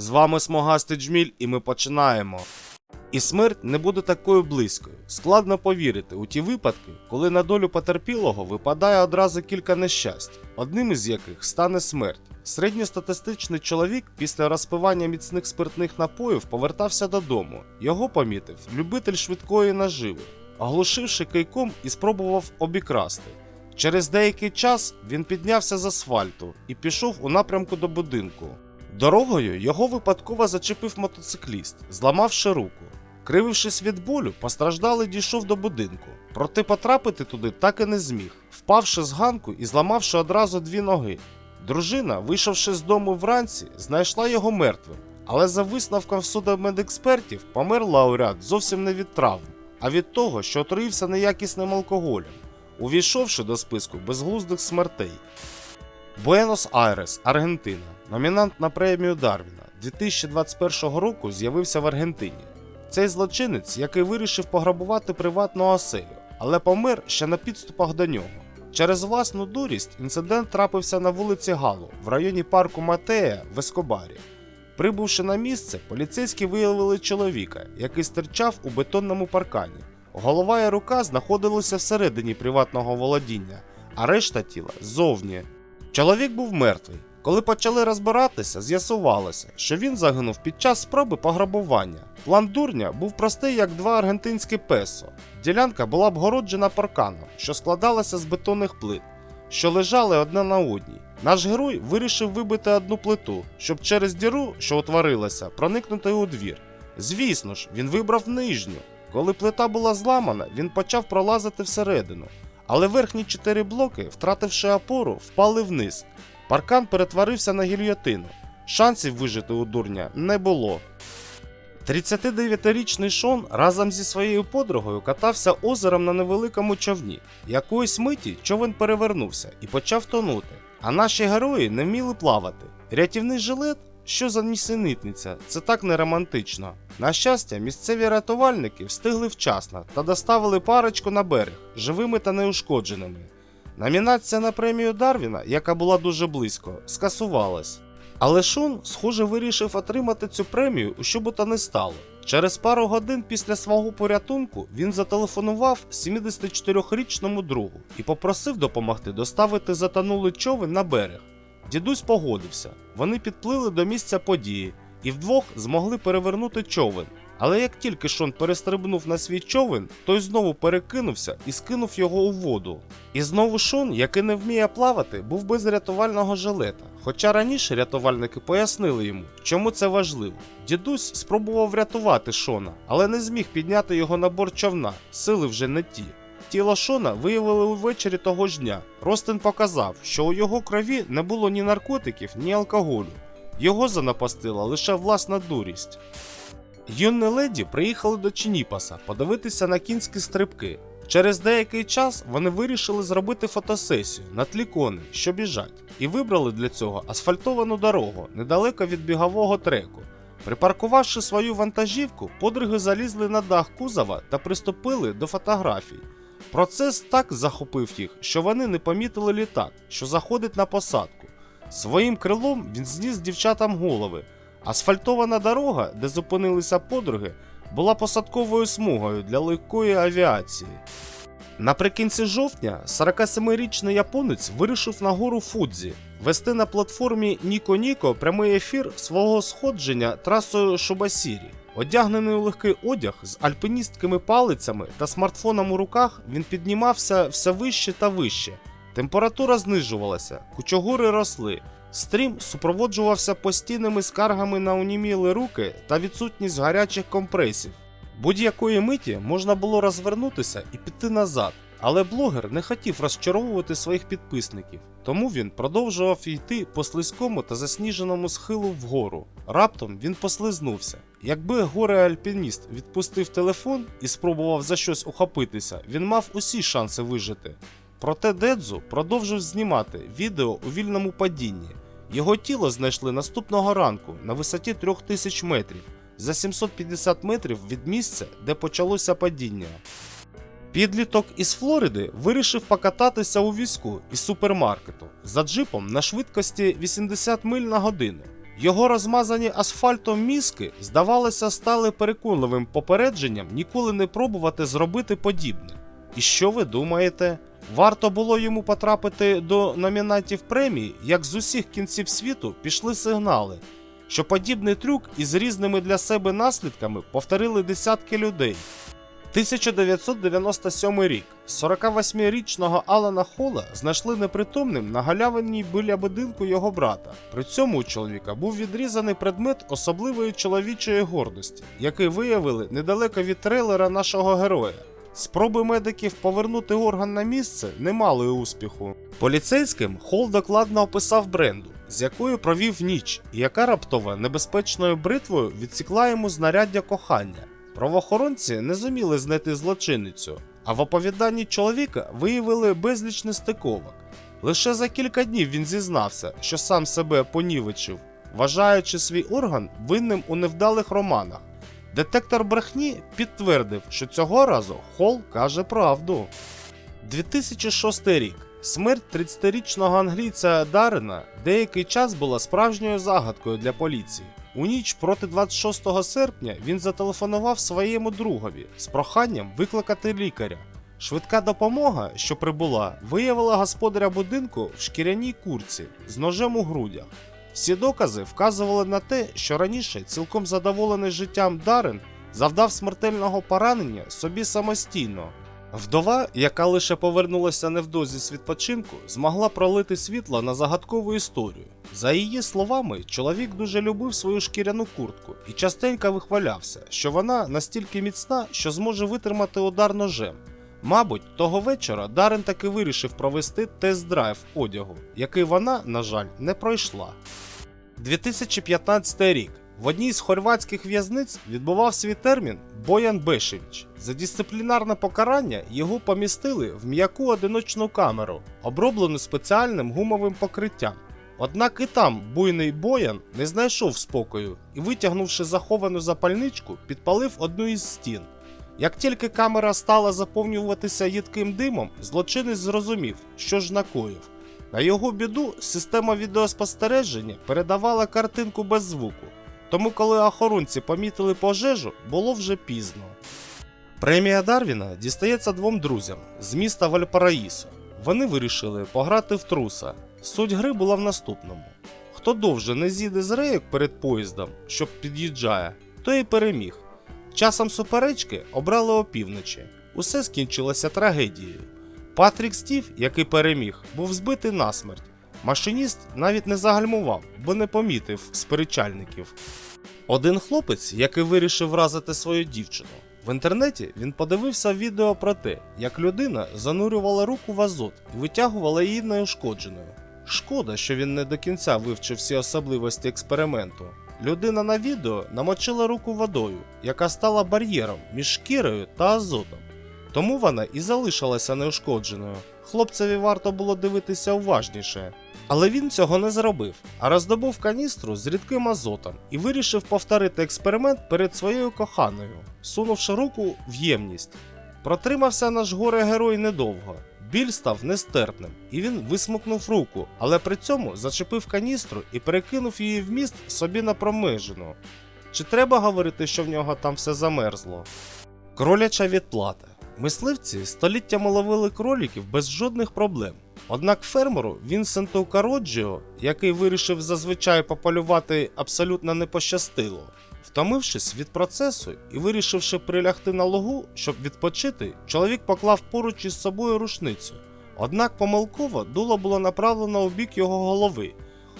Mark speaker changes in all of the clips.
Speaker 1: З вами Смогастий Джміль, і ми починаємо. І смерть не буде такою близькою. Складно повірити у ті випадки, коли на долю потерпілого випадає одразу кілька нещасть, одним із яких стане смерть. Середньостатистичний чоловік після розпивання міцних спиртних напоїв повертався додому. Його помітив любитель швидкої наживи, оглушивши кийком і спробував обікрасти. Через деякий час він піднявся з асфальту і пішов у напрямку до будинку. Дорогою його випадково зачепив мотоцикліст, зламавши руку. Кривившись від болю, постраждалий дійшов до будинку, проте потрапити туди так і не зміг, впавши з ганку і зламавши одразу дві ноги. Дружина, вийшовши з дому вранці, знайшла його мертвим, але за висновком судмедекспертів помер лауреат зовсім не від травм, а від того, що отруївся неякісним алкоголем, увійшовши до списку безглуздих смертей. Буенос-Айрес, Аргентина. Номінант на премію Дарвіна 2021 року з'явився в Аргентині. Цей злочинець, який вирішив пограбувати приватну оселю, але помер ще на підступах до нього. Через власну дурість інцидент трапився на вулиці Галу в районі парку Матея в Ескобарі. Прибувши на місце, поліцейські виявили чоловіка, який стирчав у бетонному паркані. Голова і рука знаходилися всередині приватного володіння, а решта тіла ззовні. Чоловік був мертвий. Коли почали розбиратися, з'ясувалося, що він загинув під час спроби пограбування. План дурня був простий, як два аргентинські песо. Ділянка була обгороджена парканом, що складалася з бетонних плит, що лежали одна на одній. Наш герой вирішив вибити одну плиту, щоб через діру, що утворилася, проникнути у двір. Звісно ж, він вибрав нижню. Коли плита була зламана, він почав пролазити всередину. Але верхні чотири блоки, втративши опору, впали вниз. Паркан перетворився на гільйотину. Шансів вижити у дурня не було. 39-річний Шон разом зі своєю подругою катався озером на невеликому човні. Якоїсь миті човен перевернувся і почав тонути. А наші герої не вміли плавати. Рятівний жилет? Що за нісенітниця? Це так не романтично. На щастя, місцеві рятувальники встигли вчасно та доставили парочку на берег живими та неушкодженими. Номінація на премію Дарвіна, яка була дуже близько, скасувалась. Але Шон, схоже, вирішив отримати цю премію у що би то не стало. Через пару годин після свого порятунку він зателефонував 74-річному другу і попросив допомогти доставити затонулий човен на берег. Дідусь погодився. Вони підплили до місця події і вдвох змогли перевернути човен. Але як тільки Шон перестрибнув на свій човен, той знову перекинувся і скинув його у воду. І знову Шон, який не вміє плавати, був без рятувального жилета. Хоча раніше рятувальники пояснили йому, чому це важливо. Дідусь спробував врятувати Шона, але не зміг підняти його на борт човна, сили вже не ті. Тіло Шона виявили увечері того ж дня. Ростин показав, що у його крові не було ні наркотиків, ні алкоголю. Його занапастила лише власна дурість. Юні леді приїхали до Чініпаса подивитися на кінські стрибки. Через деякий час вони вирішили зробити фотосесію на тлі коней, що біжать, і вибрали для цього асфальтовану дорогу недалеко від бігового треку. Припаркувавши свою вантажівку, подруги залізли на дах кузова та приступили до фотографій. Процес так захопив їх, що вони не помітили літак, що заходить на посадку. Своїм крилом він зніс дівчатам голови. Асфальтована дорога, де зупинилися подруги, була посадковою смугою для легкої авіації. Наприкінці жовтня 47-річний японець вирішив на гору Фудзі вести на платформі Ніко Ніко прямий ефір свого сходження трасою Шубасірі. Одягнений у легкий одяг з альпіністськими палицями та смартфоном у руках, він піднімався все вище та вище. Температура знижувалася, кучогури росли. Стрім супроводжувався постійними скаргами на уніміли руки та відсутність гарячих компресів. Будь-якої миті можна було розвернутися і піти назад, але блогер не хотів розчаровувати своїх підписників, тому він продовжував йти по слизькому та засніженому схилу вгору. Раптом він послизнувся. Якби горе-альпініст відпустив телефон і спробував за щось ухопитися, він мав усі шанси вижити. Проте Дедзу продовжив знімати відео у вільному падінні. Його тіло знайшли наступного ранку на висоті 3000 метрів, за 750 метрів від місця, де почалося падіння. Підліток із Флориди вирішив покататися у візку із супермаркету за джипом на швидкості 80 миль на годину. Його розмазані асфальтом мізки, здавалося, стали переконливим попередженням ніколи не пробувати зробити подібне. І що ви думаєте? Варто було йому потрапити до номінантів премії, як з усіх кінців світу пішли сигнали, що подібний трюк із різними для себе наслідками повторили десятки людей. 1997 рік 48-річного Алана Хола знайшли непритомним на галявині біля будинку його брата. При цьому у чоловіка був відрізаний предмет особливої чоловічої гордості, який виявили недалеко від трейлера нашого героя. Спроби медиків повернути орган на місце не мали успіху. Поліцейським Хол докладно описав бренду, з якою провів ніч, і яка раптово небезпечною бритвою відсікла йому знаряддя кохання. Правоохоронці не зуміли знайти злочинницю, а в оповіданні чоловіка виявили безліч нестиковок. Лише за кілька днів він зізнався, що сам себе понівечив, вважаючи свій орган винним у невдалих романах. Детектор брехні підтвердив, що цього разу Холл каже правду. 2006 рік. Смерть 30-річного англійця Дарена деякий час була справжньою загадкою для поліції. У ніч проти 26 серпня він зателефонував своєму другові з проханням викликати лікаря. Швидка допомога, що прибула, виявила господаря будинку в шкіряній курці з ножем у грудях. Всі докази вказували на те, що раніше цілком задоволений життям Дарен завдав смертельного поранення собі самостійно. Вдова, яка лише повернулася невдовзі з відпочинку, змогла пролити світло на загадкову історію. За її словами, чоловік дуже любив свою шкіряну куртку і частенько вихвалявся, що вона настільки міцна, що зможе витримати удар ножем. Мабуть, того вечора Дарен таки вирішив провести тест-драйв одягу, який вона, на жаль, не пройшла. 2015 рік. В одній з хорватських в'язниць відбував свій термін Боян Бешевич. За дисциплінарне покарання його помістили в м'яку одиночну камеру, оброблену спеціальним гумовим покриттям. Однак і там буйний Боян не знайшов спокою і, витягнувши заховану запальничку, підпалив одну із стін. Як тільки камера стала заповнюватися їдким димом, злочинець зрозумів, що ж накоїв. На його біду система відеоспостереження передавала картинку без звуку, тому коли охоронці помітили пожежу, було вже пізно. Премія Дарвіна дістається двом друзям з міста Вальпараїсо. Вони вирішили пограти в труса. Суть гри була в наступному: хто довше не з'їде з рейок перед поїздом, що під'їжджає, той і переміг. Часом суперечки обрали опівночі. Усе скінчилося трагедією. Патрік Стів, який переміг, був збитий насмерть. Машиніст навіть не загальмував, бо не помітив сперечальників. Один хлопець, який вирішив вразити свою дівчину. В інтернеті він подивився відео про те, як людина занурювала руку в азот і витягувала її неушкодженою. Шкода, що він не до кінця вивчив всі особливості експерименту. Людина на відео намочила руку водою, яка стала бар'єром між шкірою та азотом. Тому вона і залишилася неушкодженою. Хлопцеві варто було дивитися уважніше. Але він цього не зробив, а роздобув каністру з рідким азотом і вирішив повторити експеримент перед своєю коханою, сунувши руку в ємність. Протримався наш горе герой недовго. Біль став нестерпним, і він висмукнув руку, але при цьому зачепив каністру і перекинув її в міст собі на промежину. Чи треба говорити, що в нього там все замерзло? Кроляча відплата. Мисливці століттями ловили кроліків без жодних проблем. Однак фермеру Вінсенту Кароджіо, який вирішив зазвичай пополювати, абсолютно не пощастило. Втомившись від процесу і вирішивши прилягти на лугу, щоб відпочити, чоловік поклав поруч із собою рушницю. Однак помилково дуло було направлено у бік його голови.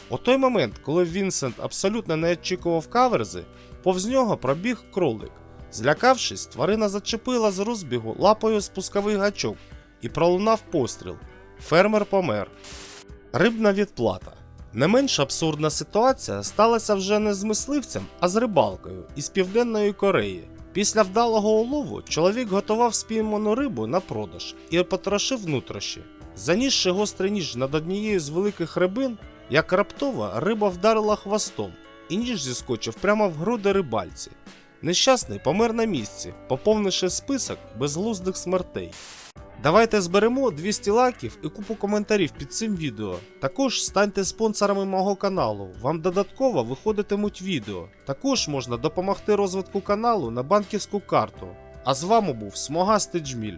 Speaker 1: У той момент, коли Вінсент абсолютно не очікував каверзи, повз нього пробіг кролик. Злякавшись, тварина зачепила з розбігу лапою спусковий гачок і пролунав постріл. Фермер помер. Рибна відплата. Не менш абсурдна ситуація сталася вже не з мисливцем, а з рибалкою із Південної Кореї. Після вдалого улову чоловік готував спійману рибу на продаж і потрошив нутрощі. Занісши гострий ніж над однією з великих рибин, як раптово риба вдарила хвостом, і ніж зіскочив прямо в груди рибальці. Нещасний помер на місці, поповнивши список безглуздих смертей. Давайте зберемо 200 лайків і купу коментарів під цим відео. Також станьте спонсорами мого каналу. Вам додатково виходитимуть відео. Також можна допомогти розвитку каналу на банківську карту. А з вами був Смогастий Джміль.